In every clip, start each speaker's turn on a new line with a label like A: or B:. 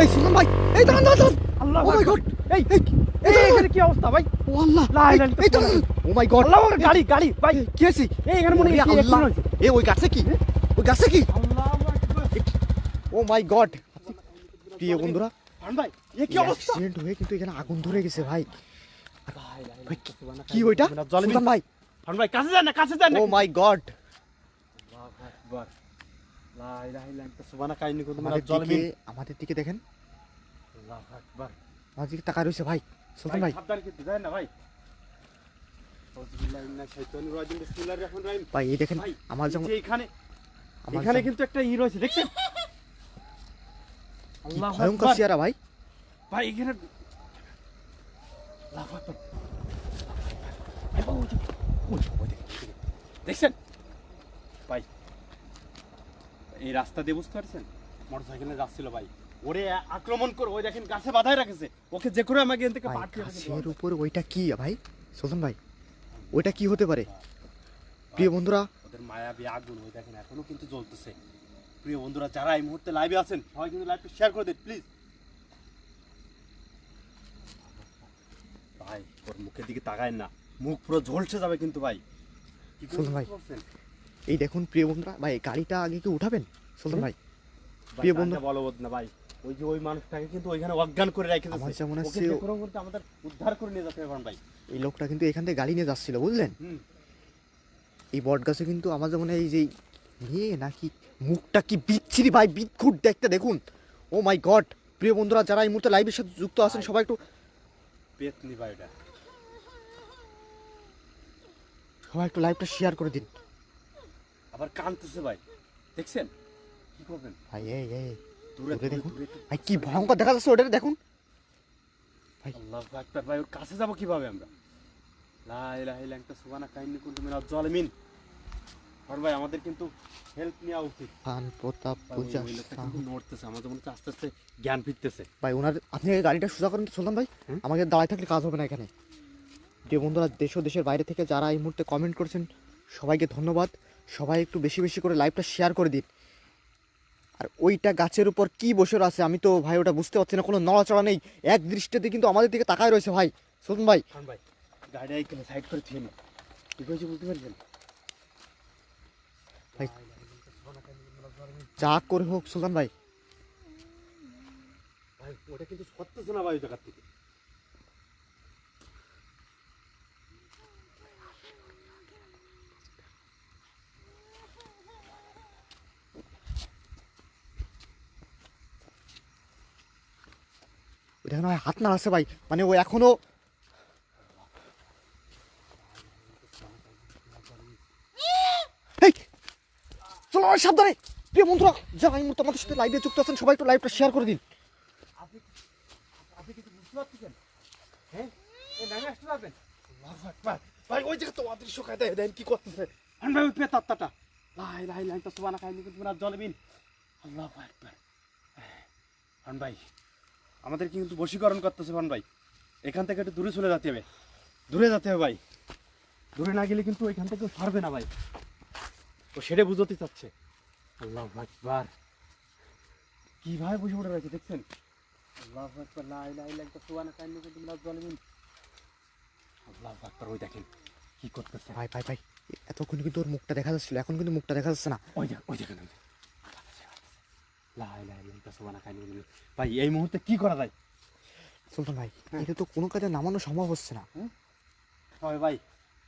A: এই সুমন ভাই এই দাঁড়ান দাঁড়ান
B: আল্লাহ
A: ও মাই গড
B: এই
A: এই
B: এই এখানে কি অবস্থা ভাই?
A: ও আল্লাহ
B: লা ইলাহা
A: এই দাঁড়ান। ও মাই গড
B: আল্লাহ গাড়ি গাড়ি ভাই।
A: কি আছে
B: এই এখানে মনে হয়
A: আল্লাহ। এ ওই গাছে কি? ওই গাছে কি?
B: আল্লাহ আকবার।
A: ও মাই গড প্রিয় বন্ধুরা?
B: ভাই এ কি অবস্থা?
A: অ্যাক্সিডেন্ট হয়ে কিন্তু এখানে আগুন ধরে গেছে ভাই। ভাই, কি- ওইটা? সুলতান ভাই।
B: ভাই কাছে যান না কাছে যান না।
A: ও মাই গড
B: আল্লাহু আকবার।
A: আমাদের দিকে দেখেন। আমার দিকে তাকায় রয়েছে ভাই সুলতান ভাই
B: না ভাই।
A: ভাই এই দেখেন
B: ভাই
A: আমার যেমন
B: এখানে এখানে কিন্তু একটা ই রয়েছে দেখছেন? আল্লাহু
A: ভয়ঙ্কর ভাই।
B: ভাই এখানে আল্লাহু আকবার ভাই, বাবা, ওই যে- ওই যে, ওই দেখেন, ওই দেখেন। দেখছেন ভাই এই রাস্তা দিয়ে বুঝতে পারছেন? মোটর সাইকেলে যাচ্ছিল ভাই। ওরে আক্রমণ করে ওই দেখেন গাছে বাধায় রাখেছে। ওকে যে করে আমাকে এখান থেকে
A: ভাই
B: পাঠিয়ে
A: গাছের উপর ওইটা কি ভাই? সুলতান ভাই ওইটা কি হতে পারে? প্রিয় বন্ধুরা
B: ওদের মায়াবী আগুন ওই দেখেন এখনও কিন্তু জ্বলতেছে। প্রিয় বন্ধুরা যারা এই মুহূর্তে লাইভে আছেন সবাই কিন্তু লাইভটা শেয়ার করে দিন প্লিজ ভাই ওর মুখের দিকে তাকায় না। মুখ পুরো ঝলসে যাবে কিন্তু ভাই। কি করে
A: ভাই।
B: বুঝতে পারছেন?
A: এই দেখুন প্রিয় বন্ধুরা ভাই গাড়িটা আগে কি উঠাবেন সুলতান ভাই? প্রিয় বন্ধু-
B: বলবৎ না ভাই। ওই যে ওই মানুষটাকে কিন্তু ওইখানে অজ্ঞান করে রেখে
A: আমার
B: দিয়েছে
A: যেমন
B: ওকে
A: হচ্ছে
B: করতে আমাদের উদ্ধার করে নিয়ে যেতে হবে ভাই।
A: এই লোকটা কিন্তু এখান থেকে গাড়ি নিয়ে যাচ্ছিল বুঝলেন? এই বট গাছে কিন্তু আমার যেমন এই যে নিয়ে নাকি মুখটা কি বিচ্ছিরি ভাই বিদঘুট দেখতে দেখুন। ও মাই গড প্রিয় বন্ধুরা যারা এই মুহূর্তে লাইভের সাথে যুক্ত আছেন সবাই একটু
B: পেতনি ভাই ওটা
A: সবাই একটু লাইভটা শেয়ার করে দিন।
B: আবার কানতেছে ভাই। দেখছেন? কি করবেন?
A: ভাই এই এই
B: দূরে
A: দেখুন। ভাই কি ভয়ঙ্কর দেখা যাচ্ছে ওটা দেখুন। ভাই।
B: আল্লাহ আকবার ভাই ওর কাছে যাব কীভাবে আমরা? লা ইলাহা ইল্লা আনতা সুবহানাকা ইন্নী কুনতু মিনাজ জালিমিন। আর ভাই আমাদের কিন্তু হেল্প নেওয়া উচিত।
A: পান প্রতাপ পূজা
B: নড়তেছে আমাদের মনে আস্তে আস্তে জ্ঞান ফিরতেছে।
A: ভাই ওনার আপনি গাড়িটা সোজা করেন তো, সুলতান ভাই? আমাকে দাঁড়ায় থাকলে কাজ হবে না এখানে। যে বন্ধুরা দেশ ও দেশের বাইরে থেকে যারা এই মুহূর্তে কমেন্ট করছেন সবাইকে ধন্যবাদ। সবাই একটু বেশি বেশি করে লাইভটা শেয়ার করে দিন। আর ওইটা গাছের উপর কি বসে আছে আমি তো ভাই ওটা বুঝতে পারছি না কোনো নড়াচড়া নেই। এক দৃষ্টিতে কিন্তু আমাদের দিকে তাকায় রয়েছে ভাই। সুলতান ভাই।
B: ভাই গাড়ি সাইড করে থিয়ে বুঝতে পারছেন?
A: ভাই। যা করে হোক সুলতান ভাই।
B: ভাই ওটা কিন্তু সত্যছে না ভাই ওই জায়গার থেকে
A: ওইটা এখনও হাত না আছে ভাই। মানে ও এখনও এই, চলো ভাই, সাবধানে। প্রিয় বন্ধুরা যারা এই মুহূর্তে আমাদের সাথে লাইভে যুক্ত আছেন সবাই একটু লাইভটা শেয়ার করে দিন।
B: হ্যাঁ? ভাই ওই জায়গা তো অদৃশ্য কায়দায় দেন কি করতেছে? ভাই কুনতু মিনাজ জালিমিন আল্লাহু আকবার। আন ভাই আমাদের কিন্তু বশীকরণ করতেছে ভান ভাই? এখান থেকে একটু দূরে চলে যেতে হবে। দূরে যেতে হবে ভাই। দূরে না গেলে কিন্তু ওইখান থেকে পারবে না ভাই। ও সেটা বুঝতে চাচ্ছে। আল্লাহু আকবার। কীভাবে বসে পড়ে রয়েছে দেখছেন? আল্লাহু আকবার লা ইলাহা ইল্লা আনতা সুবহানাকা ইন্নী কুনতু মিনাজ জালিমিন আল্লাহু আকবার ওই দেখেন কি করতেছে।
A: ভাই ভাই ভাই এতক্ষণ কিন্তু ওর মুখটা দেখা যাচ্ছিল এখন কিন্তু মুখটা দেখা যাচ্ছে না।
B: ওই দেখ ওই দেখেন ওই দেখেন। লা ইলাহা ইল্লা আনতা সুবহানাকা ইন্নী কুনতু মিনাজ- ভাই এই মুহূর্তে কি করা যায়?
A: সুলতান ভাই। এটা তো কোনো কাজে নামানো সম্ভব হচ্ছে না।
B: হয় ভাই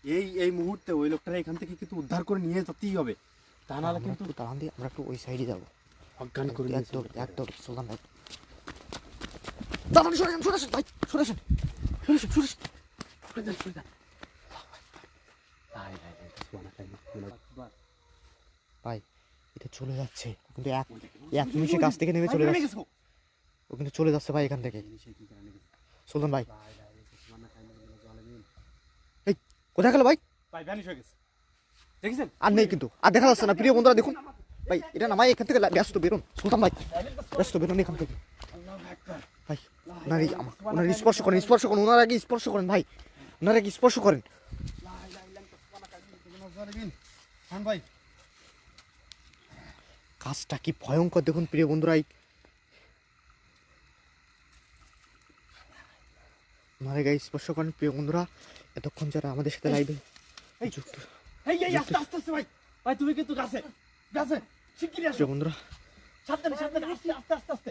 B: এই এই মুহূর্তে ওই লোকটা এখান থেকে কিন্তু উদ্ধার করে নিয়ে যেতেই হবে। তা নাহলে কিন্তু
A: একটু দিয়ে আমরা একটু ওই সাইডে যাব।
B: অজ্ঞান করে
A: একদম একদম সুলতান ভাই। দাঁড়ান সরে যান সরে আসেন ভাই সরে আসেন সরে আসেন সরে আসেন
B: সরে যান।
A: ভাই এটা চলে যাচ্ছে। কিন্তু এক এক নিমিষে কাছ থেকে নেমে চলে যাচ্ছে। ও কিন্তু চলে যাচ্ছে ভাই এখান থেকে? সুলতান ভাই। এই কোথায় গেল ভাই?
B: ভাই দেখেছেন?
A: আর নেই কিন্তু। আর দেখা যাচ্ছে না। প্রিয় বন্ধুরা দেখুন। ভাই এটা নামাই এখান থেকে ব্যস্ত বেরোন। সুলতান ভাই ব্যস্ত বেরোন এখান থেকে। ভাই ওনার ওনার স্পর্শ করেন স্পর্শ করেন। ওনার আগে স্পর্শ করেন ভাই। ওনার আগে স্পর্শ করেন।
B: লা
A: গাছটা কি ভয়ঙ্কর? দেখুন প্রিয় বন্ধুরাই মারে গাই স্পর্শ করেন প্রিয় বন্ধুরা। এতক্ষণ যারা আমাদের সাথে
B: লাইবে
A: যুক্ত
B: ভাই। তুমি কিন্তু
A: বন্ধুরা।
B: আস্তে আস্তে আস্তে।